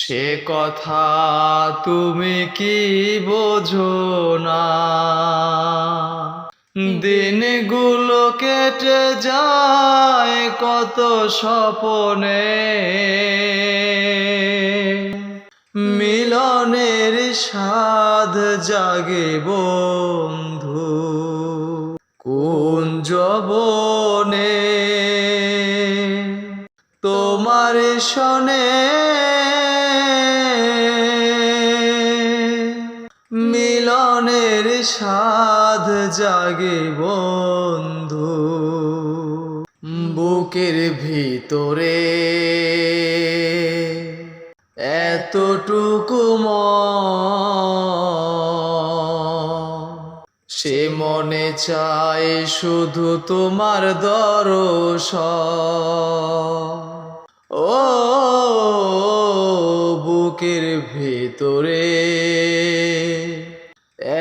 সে কথা তুমি কি বোঝো না? দিনগুলো কেটে যায় কত স্বপনে। মিলনের স্বাদ জাগে বন্ধু। কোন জবনে তোমার শোনে। মিলনের স্বাদ জাগে বন্ধু বুকের ভিতরে। এতটুকু মন সে মনে চায় শুধু তোমার দরস ও বুকের ভেতরে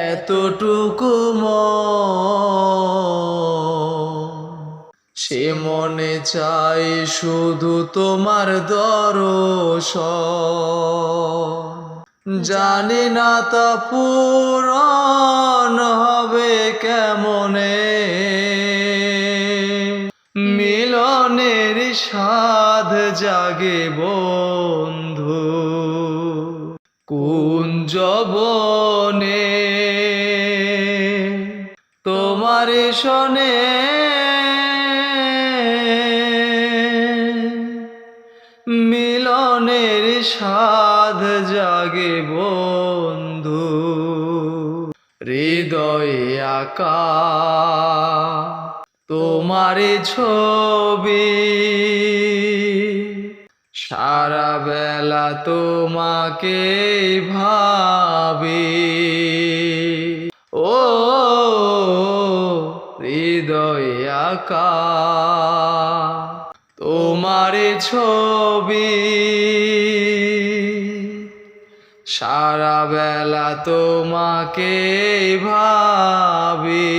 এতটুকু মন। সে মনে চায় শুধু তোমার দরস জানি না তা পূরণ হবে কেমনে। মিলনের সাধ জাগে বন্ধু কোন জবনে তোমার শনে মিলনের স্বাদ জাগে বন্ধু। হৃদয়ে আকা তোমার ছবি। সারা বেলা তোমাকে ভাবি। ও হৃদয় আকা তোমার ছবি। সারা বেলা তোমাকে ভাবি।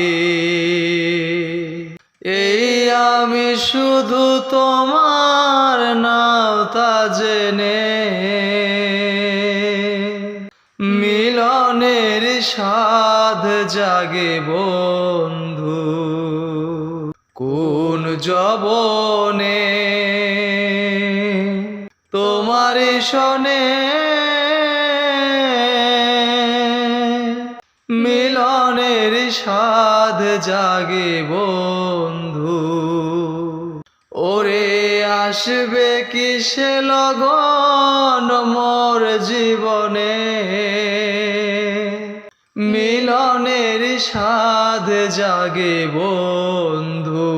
এই আমি শুধু তোমার নাও তা জেনে। মিলনের সাধ জাগে বন্ধু। কোন জবনে তোমার শনে মিলনের সাধ জাগে বন্ধু। ওরে আসবে কিসে লগন মোর জীবনে? মিলনের সাধ জাগে বন্ধু।